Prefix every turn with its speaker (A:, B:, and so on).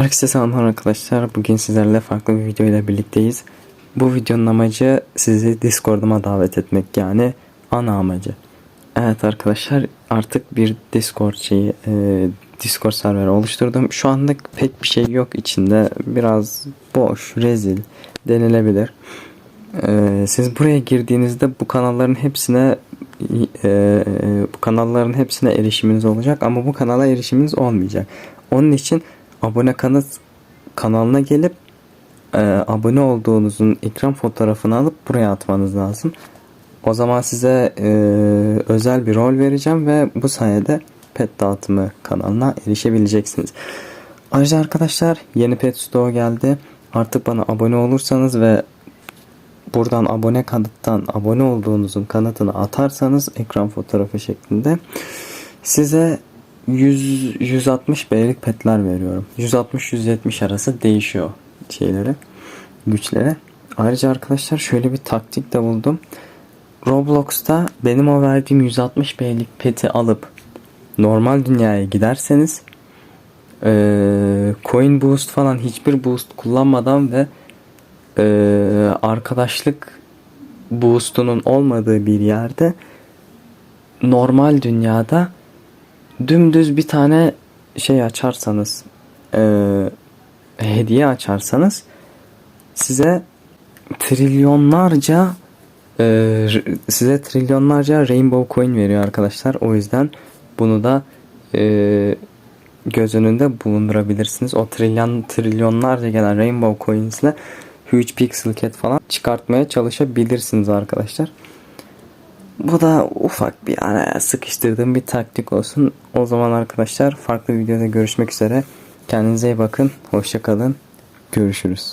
A: Herkese selamlar arkadaşlar. Bugün sizlerle farklı bir video ile birlikteyiz. Bu videonun amacı sizi Discord'uma davet etmek yani ana amacı. Evet arkadaşlar artık bir Discord şeyi e, Discord serveri oluşturdum. Şu anlık pek bir şey yok içinde. Biraz boş, rezil denilebilir. E, siz buraya girdiğinizde bu kanalların hepsine e, bu kanalların hepsine erişiminiz olacak ama bu kanala erişiminiz olmayacak. Onun için abone kanıt kanalına gelip e, abone olduğunuzun ekran fotoğrafını alıp buraya atmanız lazım. O zaman size e, özel bir rol vereceğim ve bu sayede pet dağıtımı kanalına erişebileceksiniz. Ayrıca arkadaşlar yeni pet store geldi. Artık bana abone olursanız ve buradan abone kanıttan abone olduğunuzun kanıtını atarsanız ekran fotoğrafı şeklinde size 100 160 B'lik petler veriyorum. 160 170 arası değişiyor şeyleri, güçleri. Ayrıca arkadaşlar şöyle bir taktik de buldum. Roblox'ta benim o verdiğim 160 B'lik peti alıp normal dünyaya giderseniz eee, coin boost falan hiçbir boost kullanmadan ve eee, arkadaşlık boostunun olmadığı bir yerde normal dünyada dümdüz bir tane şey açarsanız eee, hediye açarsanız size trilyonlarca r- size trilyonlarca rainbow coin veriyor arkadaşlar. O yüzden bunu da eee, göz önünde bulundurabilirsiniz. O trilyon trilyonlarca gelen rainbow coins ile huge pixel cat falan çıkartmaya çalışabilirsiniz arkadaşlar. Bu da ufak bir araya sıkıştırdığım bir taktik olsun. O zaman arkadaşlar farklı videoda görüşmek üzere. Kendinize iyi bakın. Hoşça kalın. Görüşürüz.